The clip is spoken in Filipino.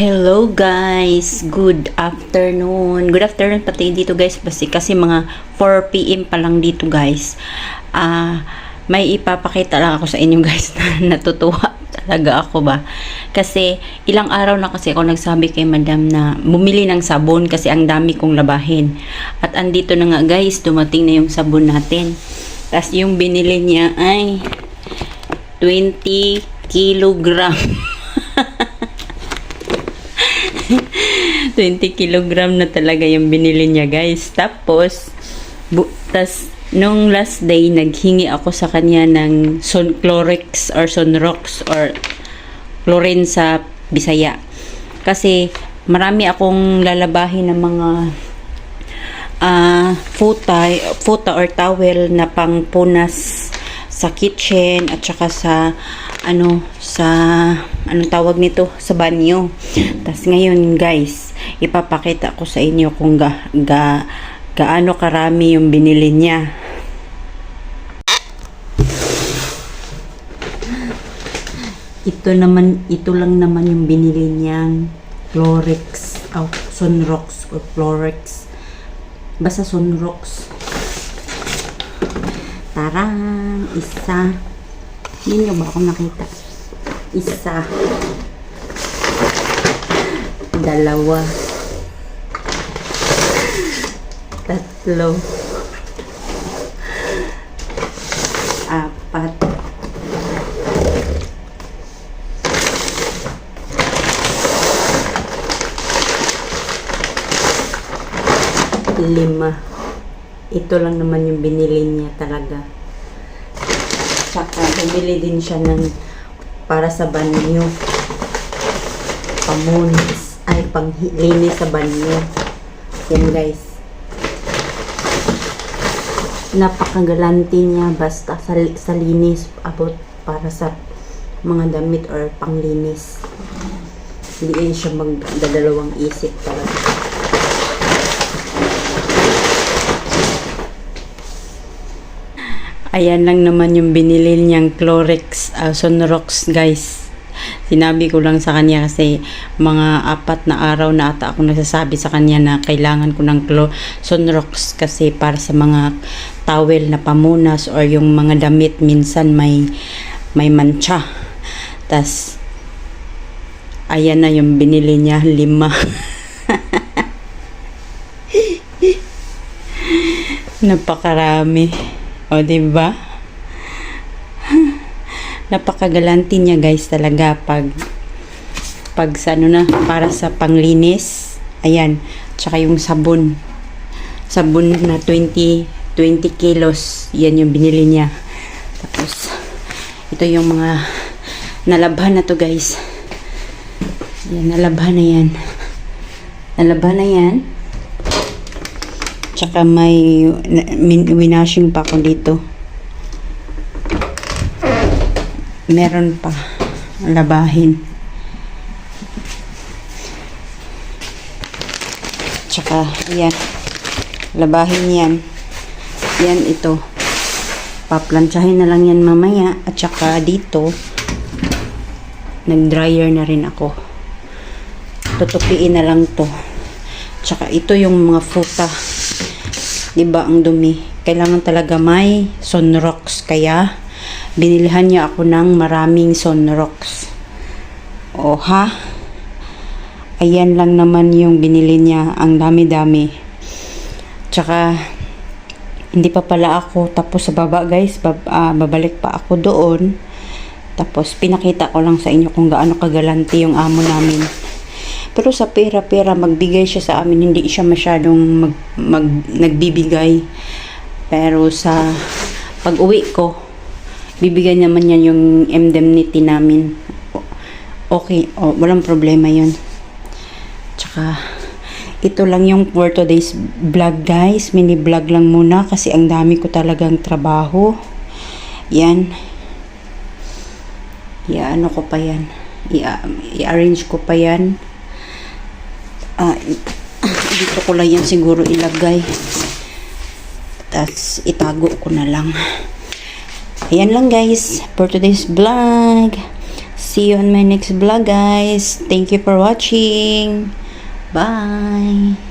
Hello guys! Good afternoon. Good afternoon pati dito guys kasi, kasi mga 4 p.m. pa lang dito guys. Ah, may ipapakita lang ako sa inyo guys na natutuwa talaga ako ba. Kasi ilang araw na kasi ako nagsabi kay madam na bumili ng sabon kasi ang dami kong labahin. At andito na nga guys, dumating na yung sabon natin. Tapos yung binili niya ay 20 kilogram. 20 kilogram na talaga yung binili niya guys. Tapos, bu- tas, nung last day, naghingi ako sa kanya ng Son Clorix or Sonrox or chlorine sa Bisaya. Kasi, marami akong lalabahin ng mga ah futa, futa or towel na pangpunas sa kitchen at saka sa ano sa anong tawag nito sa banyo. Tas ngayon guys, ipapakita ko sa inyo kung ga, ga gaano karami yung binili niya. Ito naman, ito lang naman yung binili niyang Clorix, oh, Sunrox or Clorix. Basta Sunrox. Tarang! Isa. Hindi nyo ba ako nakita? Isa. Dalawa. Tatlo. Apat. Lima. Ito lang naman yung binili niya talaga. Tsaka bumili din siya ng para sa banyo. Pamunis. Ay, panglinis sa banyo. Yan guys. Napakagalante niya basta sa, sa linis about para sa mga damit or panglinis. Hindi siya magdadalawang isip talaga. Ayan lang naman yung binili niyang Clorix uh, Sonrox guys. Sinabi ko lang sa kanya kasi mga apat na araw na ata ako nagsasabi sa kanya na kailangan ko ng Clo Sonrox kasi para sa mga towel na pamunas or yung mga damit minsan may may mancha. Tas ayan na yung binili niya lima. Napakarami. O, di ba? Napakagalanti niya guys talaga pag pag sa ano na para sa panglinis. Ayan, tsaka yung sabon. Sabon na 20 20 kilos. Yan yung binili niya. Tapos ito yung mga nalabhan na to guys. Yan, nalabhan na yan. Nalabhan na yan. Tsaka may winashing pa ako dito. Meron pa labahin. Tsaka, ayan. Labahin yan. Yan ito. Paplantsahin na lang yan mamaya. At tsaka dito, nag-dryer na rin ako. Tutupiin na lang to. Tsaka ito yung mga futa. 'Di ba ang dumi? Kailangan talaga may Sonrox kaya binilihan niya ako ng maraming Sonrox. O ha? Ayan lang naman yung binili niya. Ang dami-dami. Tsaka hindi pa pala ako tapos sa baba guys. Bab, ah, babalik pa ako doon. Tapos pinakita ko lang sa inyo kung gaano kagalante yung amo namin. Pero sa pera-pera, magbigay siya sa amin. Hindi siya masyadong mag, mag, nagbibigay. Pero sa pag-uwi ko, bibigyan naman niya yung indemnity namin. Okay, oh, walang problema yun. Tsaka, ito lang yung for today's vlog guys. Mini vlog lang muna kasi ang dami ko talagang trabaho. Yan. I-ano ko pa yan. I-arrange ko pa yan. Ah, dito ko lang yan siguro ilagay. Tapos itago ko na lang. Ayan lang guys for today's vlog. See you on my next vlog, guys. Thank you for watching. Bye.